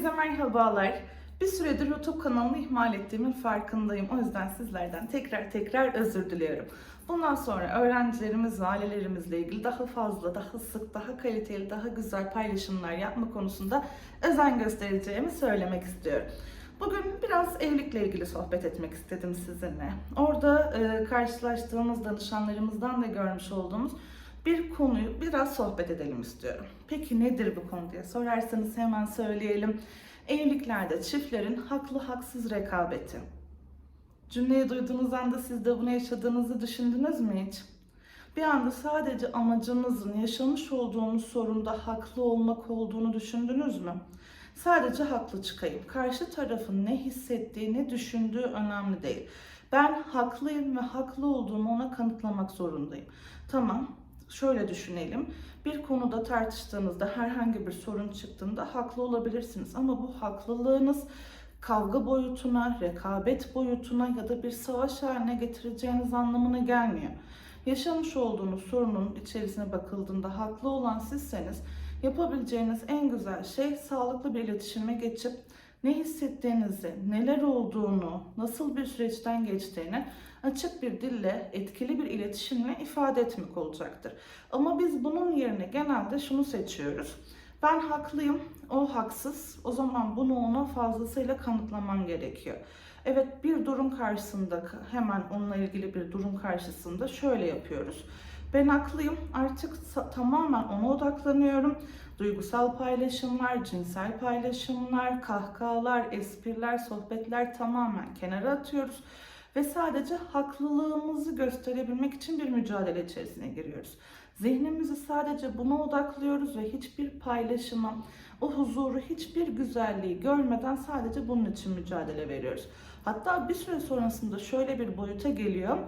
Herkese merhabalar. Bir süredir YouTube kanalını ihmal ettiğimin farkındayım. O yüzden sizlerden tekrar tekrar özür diliyorum. Bundan sonra öğrencilerimiz ve ailelerimizle ilgili daha fazla, daha sık, daha kaliteli, daha güzel paylaşımlar yapma konusunda özen göstereceğimi söylemek istiyorum. Bugün biraz evlilikle ilgili sohbet etmek istedim sizinle. Orada e, karşılaştığımız danışanlarımızdan da görmüş olduğumuz bir konuyu biraz sohbet edelim istiyorum. Peki nedir bu konu diye sorarsanız hemen söyleyelim. Evliliklerde çiftlerin haklı haksız rekabeti. Cümleyi duyduğunuz anda siz de bunu yaşadığınızı düşündünüz mü hiç? Bir anda sadece amacınızın yaşamış olduğunuz sorunda haklı olmak olduğunu düşündünüz mü? Sadece haklı çıkayım. Karşı tarafın ne hissettiği, ne düşündüğü önemli değil. Ben haklıyım ve haklı olduğumu ona kanıtlamak zorundayım. Tamam, şöyle düşünelim. Bir konuda tartıştığınızda herhangi bir sorun çıktığında haklı olabilirsiniz ama bu haklılığınız kavga boyutuna, rekabet boyutuna ya da bir savaş haline getireceğiniz anlamına gelmiyor. Yaşamış olduğunuz sorunun içerisine bakıldığında haklı olan sizseniz yapabileceğiniz en güzel şey sağlıklı bir iletişime geçip ne hissettiğinizi, neler olduğunu, nasıl bir süreçten geçtiğini açık bir dille, etkili bir iletişimle ifade etmek olacaktır. Ama biz bunun yerine genelde şunu seçiyoruz. Ben haklıyım, o haksız. O zaman bunu ona fazlasıyla kanıtlamam gerekiyor. Evet bir durum karşısında hemen onunla ilgili bir durum karşısında şöyle yapıyoruz. Ben haklıyım. Artık tamamen ona odaklanıyorum. Duygusal paylaşımlar, cinsel paylaşımlar, kahkahalar, espriler, sohbetler tamamen kenara atıyoruz ve sadece haklılığımızı gösterebilmek için bir mücadele içerisine giriyoruz. Zihnimizi sadece buna odaklıyoruz ve hiçbir paylaşıma, o huzuru, hiçbir güzelliği görmeden sadece bunun için mücadele veriyoruz. Hatta bir süre sonrasında şöyle bir boyuta geliyor.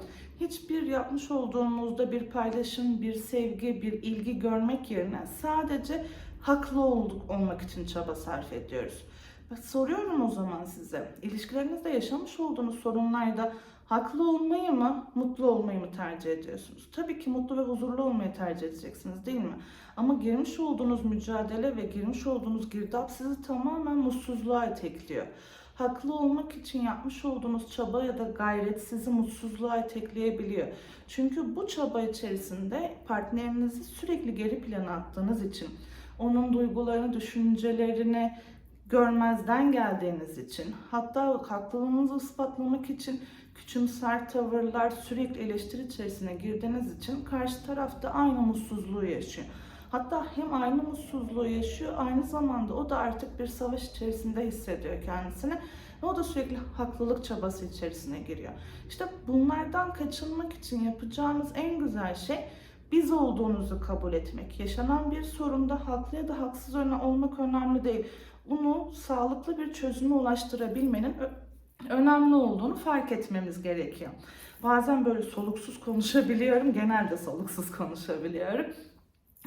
Hiçbir yapmış olduğumuzda bir paylaşım, bir sevgi, bir ilgi görmek yerine sadece haklı olduk olmak için çaba sarf ediyoruz. Soruyorum o zaman size. İlişkilerinizde yaşamış olduğunuz sorunlarda haklı olmayı mı, mutlu olmayı mı tercih ediyorsunuz? Tabii ki mutlu ve huzurlu olmayı tercih edeceksiniz değil mi? Ama girmiş olduğunuz mücadele ve girmiş olduğunuz girdap sizi tamamen mutsuzluğa itekliyor. Haklı olmak için yapmış olduğunuz çaba ya da gayret sizi mutsuzluğa itekleyebiliyor. Çünkü bu çaba içerisinde partnerinizi sürekli geri plana attığınız için, onun duygularını, düşüncelerini, görmezden geldiğiniz için, hatta haklılığınızı ispatlamak için küçümser tavırlar, sürekli eleştiri içerisine girdiğiniz için karşı tarafta aynı mutsuzluğu yaşıyor. Hatta hem aynı mutsuzluğu yaşıyor, aynı zamanda o da artık bir savaş içerisinde hissediyor kendisini. Ve o da sürekli haklılık çabası içerisine giriyor. İşte bunlardan kaçınmak için yapacağınız en güzel şey biz olduğunuzu kabul etmek. Yaşanan bir sorunda haklı ya da haksız olmak önemli değil bunu sağlıklı bir çözüme ulaştırabilmenin önemli olduğunu fark etmemiz gerekiyor. Bazen böyle soluksuz konuşabiliyorum, genelde soluksuz konuşabiliyorum.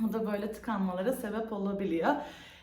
Bu da böyle tıkanmalara sebep olabiliyor.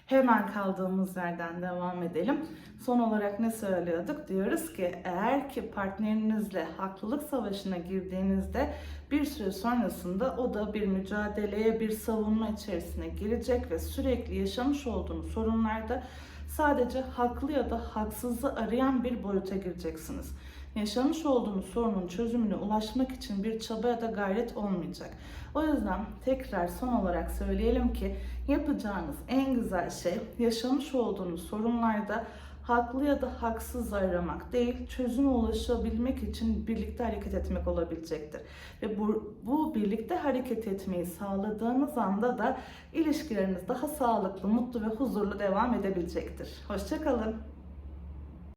Hemen kaldığımız yerden devam edelim. Son olarak ne söylüyorduk? Diyoruz ki eğer ki partnerinizle haklılık savaşına girdiğinizde bir süre sonrasında o da bir mücadeleye, bir savunma içerisine girecek ve sürekli yaşamış olduğunuz sorunlarda sadece haklı ya da haksızı arayan bir boyuta gireceksiniz. Yaşamış olduğunuz sorunun çözümüne ulaşmak için bir çaba ya da gayret olmayacak. O yüzden tekrar son olarak söyleyelim ki yapacağınız en güzel şey yaşamış olduğunuz sorunlarda haklı ya da haksız aramak değil, çözüme ulaşabilmek için birlikte hareket etmek olabilecektir. Ve bu, bu birlikte hareket etmeyi sağladığınız anda da ilişkileriniz daha sağlıklı, mutlu ve huzurlu devam edebilecektir. Hoşçakalın.